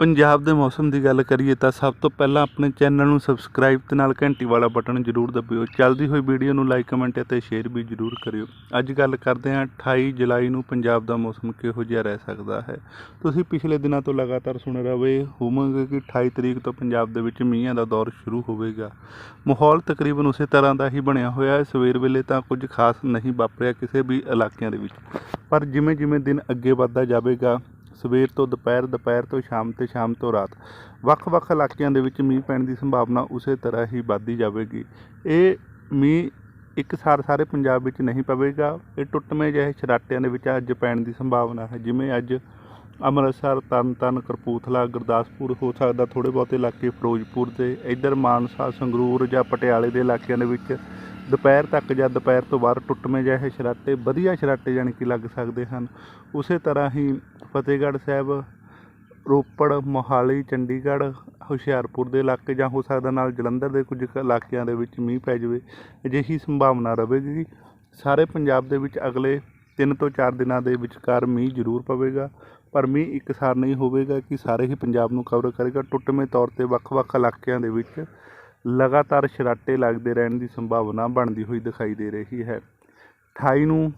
ਪੰਜਾਬ ਦੇ ਮੌਸਮ ਦੀ ਗੱਲ ਕਰੀਏ ਤਾਂ ਸਭ ਤੋਂ ਪਹਿਲਾਂ ਆਪਣੇ ਚੈਨਲ ਨੂੰ ਸਬਸਕ੍ਰਾਈਬ ਤੇ ਨਾਲ ਘੰਟੀ ਵਾਲਾ ਬਟਨ ਜ਼ਰੂਰ ਦਬਿਓ। ਚੱਲਦੀ ਹੋਈ ਵੀਡੀਓ ਨੂੰ ਲਾਈਕ, ਕਮੈਂਟ ਅਤੇ ਸ਼ੇਅਰ ਵੀ ਜ਼ਰੂਰ ਕਰਿਓ। ਅੱਜ ਗੱਲ ਕਰਦੇ ਹਾਂ 28 ਜੁਲਾਈ ਨੂੰ ਪੰਜਾਬ ਦਾ ਮੌਸਮ ਕਿਹੋ ਜਿਹਾ ਰਹਿ ਸਕਦਾ ਹੈ। ਤੁਸੀਂ ਪਿਛਲੇ ਦਿਨਾਂ ਤੋਂ ਲਗਾਤਾਰ ਸੁਣ ਰਹੇ ਹੋਵੋਗੇ ਕਿ 28 ਤਰੀਕ ਤੋਂ ਪੰਜਾਬ ਦੇ ਵਿੱਚ ਮੀਂਹਾਂ ਦਾ ਦੌਰ ਸ਼ੁਰੂ ਹੋਵੇਗਾ। ਮਾਹੌਲ ਤਕਰੀਬਨ ਉਸੇ ਤਰ੍ਹਾਂ ਦਾ ਹੀ ਬਣਿਆ ਹੋਇਆ ਹੈ। ਸਵੇਰ ਵੇਲੇ ਤਾਂ ਕੁਝ ਖਾਸ ਨਹੀਂ ਵਾਪਰਿਆ ਕਿਸੇ ਵੀ ਇਲਾਕਿਆਂ ਦੇ ਵਿੱਚ। ਪਰ ਜਿਵੇਂ ਜਿਵੇਂ ਦਿਨ ਅੱਗੇ ਵੱਧਦਾ ਜਾਵੇਗਾ ਸਵੇਰ ਤੋਂ ਦੁਪਹਿਰ ਦੁਪਹਿਰ ਤੋਂ ਸ਼ਾਮ ਤੇ ਸ਼ਾਮ ਤੋਂ ਰਾਤ। ਵੱਖ-ਵੱਖ ਇਲਾਕਿਆਂ ਦੇ ਵਿੱਚ ਮੀਂਹ ਪੈਣ ਦੀ ਸੰਭਾਵਨਾ ਉਸੇ ਤਰ੍ਹਾਂ ਹੀ ਵੱਧਦੀ ਜਾਵੇਗੀ। ਇਹ ਮੀਂਹ ਇੱਕ ਸਾਰ ਸਾਰੇ ਪੰਜਾਬ ਵਿੱਚ ਨਹੀਂ ਪਵੇਗਾ। ਇਹ ਟੁੱਟਵੇਂ ਜਿਹੇ ਛਰਾਟਿਆਂ ਦੇ ਵਿੱਚ ਅੱਜ ਪੈਣ ਦੀ ਸੰਭਾਵਨਾ ਹੈ। ਜਿਵੇਂ ਅੱਜ ਅੰਮ੍ਰਿਤਸਰ ਤਰਨਤਾਰਨ ਕਰਪੂਥਲਾ ਗੁਰਦਾਸਪੁਰ ਹੋ ਸਕਦਾ ਥੋੜ੍ਹੇ ਬਹੁਤੇ ਇਲਾਕੇ, ਫਿਰੋਜ਼ਪੁਰ ਦੇ ਇੱਧਰ ਮਾਨਸਾ, ਸੰਗਰੂਰ ਜਾਂ ਪਟਿਆਲੇ ਦੇ ਇਲਾਕਿਆਂ ਦੇ ਵਿੱਚ ਦੁਪਹਿਰ ਤੱਕ ਜਾਂ ਦੁਪਹਿਰ ਤੋਂ ਬਾਅਦ ਟੁੱਟਵੇਂ ਜਿਹੇ ਸਰਾਟੇ ਵਧੀਆ ਸ਼ਰਾਟੇ ਜਾਣੀ ਕਿ ਲੱਗ ਸਕਦੇ ਹਨ। ਉਸੇ ਤਰ੍ਹਾਂ ਹੀ ਫਤਿਹਗੜ੍ਹ ਸਾਹਿਬ, ਰੋਪੜ, ਮੋਹਾਲੀ, ਚੰਡੀਗੜ੍ਹ, ਹੁਸ਼ਿਆਰਪੁਰ ਦੇ ਇਲਾਕੇ ਜਾਂ ਹੋ ਸਕਦਾ ਨਾਲ ਜਲੰਧਰ ਦੇ ਕੁਝ ਕੁ ਇਲਾਕਿਆਂ ਦੇ ਵਿੱਚ ਮੀਂਹ ਪੈ ਜਾਵੇ, ਅਜਿਹੀ ਸੰਭਾਵਨਾ ਰਹੇਗੀ। ਸਾਰੇ ਪੰਜਾਬ ਦੇ ਵਿੱਚ ਅਗਲੇ 3 ਤੋਂ 4 ਦਿਨਾਂ ਦੇ ਵਿਚਕਾਰ ਮੀਂਹ ਜ਼ਰੂਰ ਪਵੇਗਾ, ਪਰ ਮੀਂਹ ਇੱਕਸਾਰ ਨਹੀਂ ਹੋਵੇਗਾ ਕਿ ਸਾਰੇ ਹੀ ਪੰਜਾਬ ਨੂੰ ਕਵਰ ਕਰੇਗਾ। ਟੁੱਟਵੇਂ ਤੌਰ ਤੇ ਵੱਖ-ਵੱਖ ਇਲਾਕਿਆਂ ਦੇ ਵਿੱਚ ਲਗਾਤਾਰ ਸ਼ਰਾਟੇ ਲੱਗਦੇ ਰਹਿਣ ਦੀ ਸੰਭਾਵਨਾ ਬਣਦੀ ਹੋਈ ਦਿਖਾਈ ਦੇ ਰਹੀ ਹੈ। 28 ਨੂੰ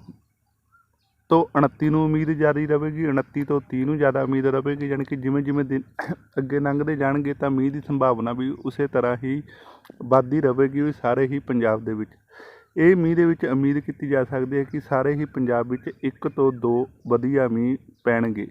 ਤੋਂ 29 ਨੂੰ ਉਮੀਦ ਜਾਰੀ ਰਹੇਗੀ 29 ਤੋਂ 30 ਨੂੰ ਜ਼ਿਆਦਾ ਉਮੀਦ ਰਹੇਗੀ ਯਾਨੀ ਕਿ ਜਿਵੇਂ ਜਿਵੇਂ ਦਿਨ ਅੱਗੇ ਲੰਘਦੇ ਜਾਣਗੇ ਤਾਂ ਮੀਂਹ ਦੀ ਸੰਭਾਵਨਾ ਵੀ ਉਸੇ ਤਰ੍ਹਾਂ ਹੀ ਵੱਧਦੀ ਰਹੇਗੀ ਸਾਰੇ ਹੀ ਪੰਜਾਬ ਦੇ ਵਿੱਚ। ਇਹ ਮੀਂਹ ਦੇ ਵਿੱਚ ਉਮੀਦ ਕੀਤੀ ਜਾ ਸਕਦੀ ਹੈ ਕਿ ਸਾਰੇ ਹੀ ਪੰਜਾਬ ਵਿੱਚ ਇੱਕ ਤੋਂ ਦੋ ਵਧੀਆ ਮੀਂਹ ਪੈਣਗੇ।